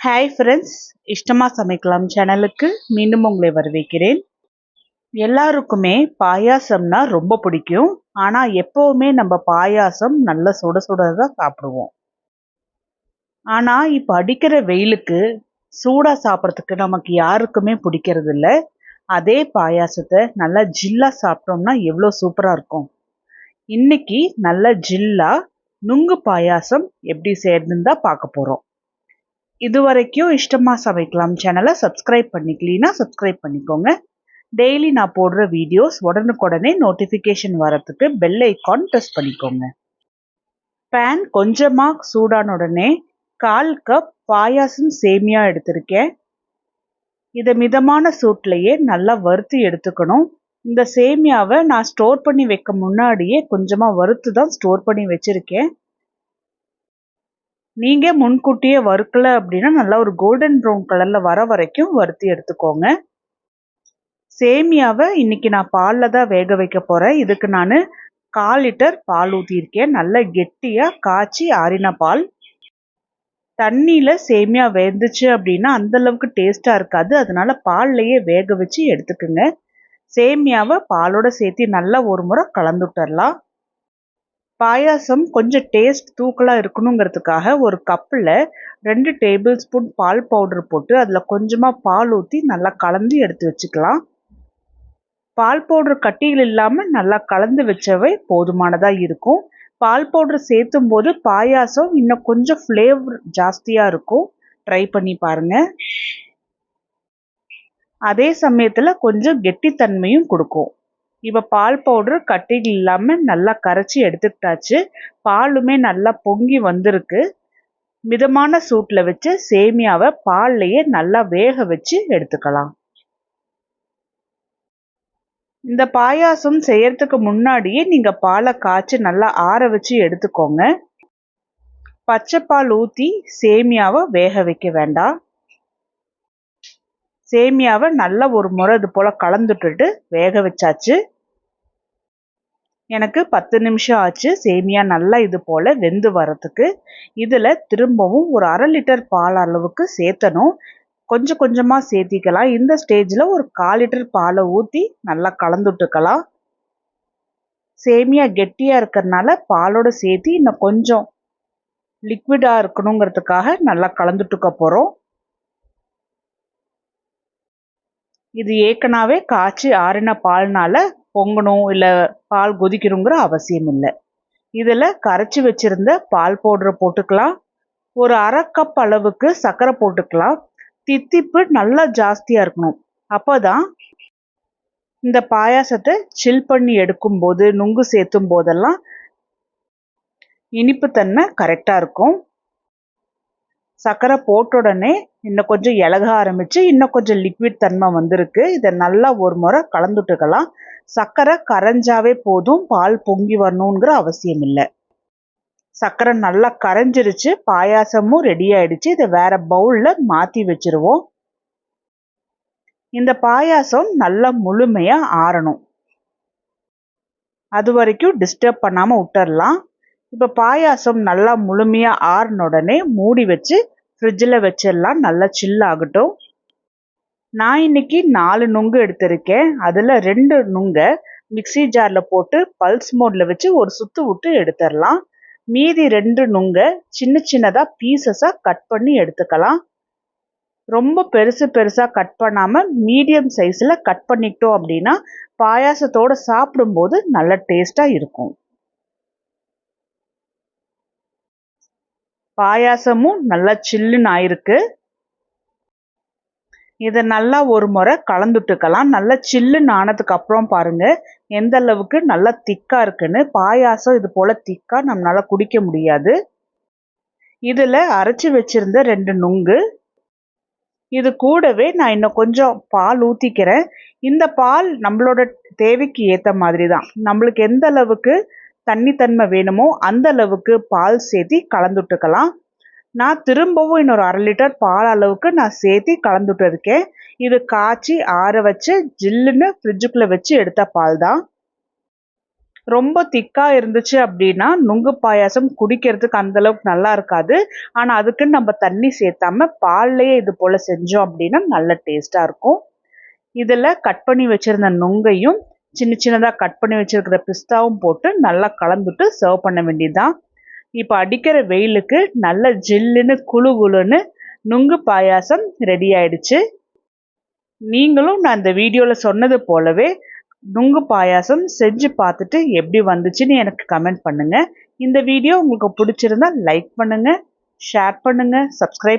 Hi friends இஷ்டமாக சமைக்கலாம் சேனலுக்கு மீண்டும் உங்களை வரவேற்கிறேன். எல்லாருக்குமே பாயாசம்னா ரொம்ப பிடிக்கும். ஆனால் எப்போவுமே நம்ம பாயாசம் நல்ல சுட சுட தான் சாப்பிடுவோம். ஆனால் இப்போ அடிக்கிற வெயிலுக்கு சூடாக சாப்பிட்றதுக்கு நமக்கு யாருக்குமே பிடிக்கிறது இல்லை அதே பாயாசத்தை நல்லா ஜில்லாக சாப்பிட்டோம்னா எவ்வளோ சூப்பராக இருக்கும். இன்னைக்கு நல்ல ஜில்லா நுங்கு பாயாசம் எப்படி செய்யறதுன்னு தான் பார்க்க போகிறோம் இது வரைக்கும் இஷ்டமாக சமைக்கலாம் சேனலை சப்ஸ்கிரைப் பண்ணிக்கலீன்னா சப்ஸ்கிரைப் பண்ணிக்கோங்க. டெய்லி நான் போடுற வீடியோஸ் உடனுக்குடனே நோட்டிஃபிகேஷன் வரத்துக்கு பெல் ஐக்கான் ப்ரெஸ் பண்ணிக்கோங்க. பேன் கொஞ்சமாக சூடான உடனே கால் கப் பாயாசம் சேமியா எடுத்திருக்கேன். இதை மிதமான சூட்லேயே நல்லா வறுத்து எடுத்துக்கணும். இந்த சேமியாவை நான் ஸ்டோர் பண்ணி வைக்க முன்னாடியே கொஞ்சமாக வறுத்து தான் ஸ்டோர் பண்ணி வச்சுருக்கேன். நீங்கள் முன்கூட்டியே வறுக்கல அப்படின்னா நல்லா ஒரு கோல்டன் ப்ரௌன் கலரில் வர வரைக்கும் வறுத்து எடுத்துக்கோங்க. சேமியாவை இன்னைக்கு நான் பாலில் தான் வேக வைக்க போகிறேன் இதுக்கு நான் கால் லிட்டர் பால் ஊற்றியிருக்கேன் நல்லா கெட்டியாக காய்ச்சி ஆறின பால். தண்ணியில் சேமியா வெந்துச்சு அப்படின்னா அந்தளவுக்கு டேஸ்ட்டாக இருக்காது. அதனால பால்லையே வேக வச்சு எடுத்துக்குங்க. சேமியாவை பாலோட சேர்த்து நல்லா ஒரு முறை கலந்து பாயாசம் கொஞ்சம் டேஸ்ட் தூக்கலாக இருக்கணுங்கிறதுக்காக ஒரு கப்பில் ரெண்டு டேபிள் ஸ்பூன் பால் பவுடர் போட்டு அதில் கொஞ்சமாக பால் ஊற்றி நல்லா கலந்து எடுத்து வச்சுக்கலாம். பால் பவுடர் கட்டிகள் இல்லாமல் நல்லா கலந்து வச்சவை போதுமானதாக இருக்கும். பால் பவுடர் சேர்த்தும் போது பாயாசம் இன்னும் கொஞ்சம் ஃப்ளேவர் ஜாஸ்தியாக இருக்கும். ட்ரை பண்ணி பாருங்கள் அதே சமயத்தில் கொஞ்சம் கெட்டித்தன்மையும் கொடுக்கும். இப்போ பால் பவுடர் கட்டிங் இல்லாமல் நல்லா கரைச்சி எடுத்துக்கிட்டாச்சு. பாலுமே நல்லா பொங்கி வந்திருக்கு. மிதமான சூட்டில் வச்சு சேமியாவை பால்லையே நல்லா வேக வச்சு எடுத்துக்கலாம். இந்த பாயாசம் செய்யறதுக்கு முன்னாடியே நீங்கள் பாலை காய்ச்சி நல்லா ஆற வச்சு எடுத்துக்கோங்க. பச்சை பால் ஊற்றி சேமியாவை வேக வைக்க வேண்டாம். சேமியாவை நல்லா ஒரு முறை இது போல் கலந்துட்டுட்டு வேக வச்சாச்சு. எனக்கு பத்து நிமிஷம் ஆச்சு சேமியா நல்லா இது போல் வெந்து வரத்துக்கு இதில் திரும்பவும் ஒரு அரை லிட்டர் பால் அளவுக்கு சேர்த்தணும் கொஞ்சம் கொஞ்சமாக சேர்த்திக்கலாம் இந்த ஸ்டேஜில் ஒரு கால் லிட்டர் பாலை ஊற்றி நல்லா கலந்துட்டுக்கலாம். சேமியா கெட்டியாக இருக்கிறதுனால பாலோட சேர்த்து இன்னும் கொஞ்சம் லிக்விடாக இருக்கணுங்கிறதுக்காக நல்லா கலந்துட்டுக்க போகிறோம் இது ஏற்கனவே காய்ச்சி ஆறின பால்னால பொங்கணும் இல்லை பால் கொதிக்கணுங்கிற அவசியம் இல்லை. இதில் கரைச்சி வச்சுருந்த பால் பவுடரை போட்டுக்கலாம். ஒரு அரை கப் அளவுக்கு சர்க்கரை போட்டுக்கலாம். தித்திப்பு நல்லா ஜாஸ்தியாக இருக்கணும். அப்போ தான் இந்த பாயாசத்தை சில் பண்ணி எடுக்கும்போது நுங்கு சேர்த்தும் போதெல்லாம் இனிப்பு தன்மை கரெக்டாக இருக்கும். சர்க்கரை போட்ட உடனே இன்னும் கொஞ்சம் இலக ஆரம்பித்து இன்னும் கொஞ்சம் லிக்விட் தன்மை வந்திருக்கு. இதை நல்லா ஒரு முறை கலந்துட்டுக்கலாம். சர்க்கரை கரைஞ்சாவே போதும் பால் பொங்கி வரணுங்கிற அவசியம் இல்லை. சர்க்கரை நல்லா கரைஞ்சிருச்சு பாயாசமும் ரெடி ஆயிடுச்சு. இதை வேற பவுலில் மாற்றி வச்சிருவோம். இந்த பாயாசம் நல்லா முழுமையாக ஆறணும். அது வரைக்கும் டிஸ்டர்ப் பண்ணாமல் விட்டுறலாம். இப்போ பாயாசம் நல்லா முழுமையாக ஆறின உடனே மூடி வச்சு ஃப்ரிட்ஜில் வச்சிடலாம். நல்லா சில் ஆகட்டும். நான் இன்னைக்கு நாலு நுங்கு எடுத்திருக்கேன். அதில் ரெண்டு நுங்கை மிக்சி ஜாரில் போட்டு பல்ஸ் மோடில் வச்சு ஒரு சுற்று விட்டு எடுத்துடலாம். மீதி ரெண்டு நுங்கை சின்ன சின்னதாக பீசஸாக கட் பண்ணி எடுத்துக்கலாம். ரொம்ப பெருசு பெருசாக கட் பண்ணாமல் மீடியம் சைஸில் கட் பண்ணிக்கிட்டோம் அப்படின்னா பாயாசத்தோடு சாப்பிடும்போது நல்ல டேஸ்ட்டாக இருக்கும். பாயாசமும் நல்லா சில்லுன்னு ஆயிருக்கு. இதை நல்லா ஒரு முறை கலந்துட்டுக்கலாம். நல்லா சில்லுன்னு ஆனதுக்கு அப்புறம் பாருங்க எந்த அளவுக்கு நல்லா திக்கா இருக்குன்னு. பாயாசம் இது போல திக்கா நம்மளால குடிக்க முடியாது. இதுல அரைச்சி வச்சிருந்த ரெண்டு நுங்கு. இது கூடவே நான் இன்னும் கொஞ்சம் பால் ஊற்றிக்கிறேன் இந்த பால் நம்மளோட தேவைக்கு ஏற்ற மாதிரி தான் நம்மளுக்கு எந்த அளவுக்கு தண்ணித்தன்மை வேணுமோ அந்த அளவுக்கு பால் சேர்த்தி கலந்துட்டுக்கலாம். நான் திரும்பவும் இன்னொரு அரை லிட்டர் பால் அளவுக்கு நான் சேர்த்தி கலந்துட்டு இருக்கேன் இது காய்ச்சி ஆற வச்சு ஜில்லுன்னு ஃப்ரிட்ஜுக்குள்ளே வச்சு எடுத்த பால் தான் ரொம்ப திக்காக இருந்துச்சு அப்படின்னா நுங்கு பாயாசம் குடிக்கிறதுக்கு அந்த அளவுக்கு நல்லா இருக்காது. ஆனால் அதுக்குன்னு நம்ம தண்ணி சேர்த்தாம பால்லையே இது போல் செஞ்சோம் அப்படின்னா நல்ல டேஸ்ட்டாக இருக்கும். இதில் கட் பண்ணி வச்சுருந்த நுங்கையும் சின்ன சின்னதாக கட் பண்ணி வச்சுருக்கிற பிஸ்தாவும் போட்டு நல்லா கலந்துட்டு சர்வ் பண்ண வேண்டியதுதான். இப்போ அடிக்கிற வெயிலுக்கு நல்ல ஜில்லுன்னு குழு குழுன்னு நுங்கு பாயாசம் ரெடி ஆயிடுச்சு. நீங்களும் நான் இந்த வீடியோவில் சொன்னது போலவே நுங்கு பாயாசம் செஞ்சு பார்த்துட்டு எப்படி வந்துச்சுன்னு எனக்கு கமெண்ட் பண்ணுங்கள் இந்த வீடியோ உங்களுக்கு பிடிச்சிருந்தா லைக் பண்ணுங்கள் ஷேர் பண்ணுங்கள் சப்ஸ்கிரைப்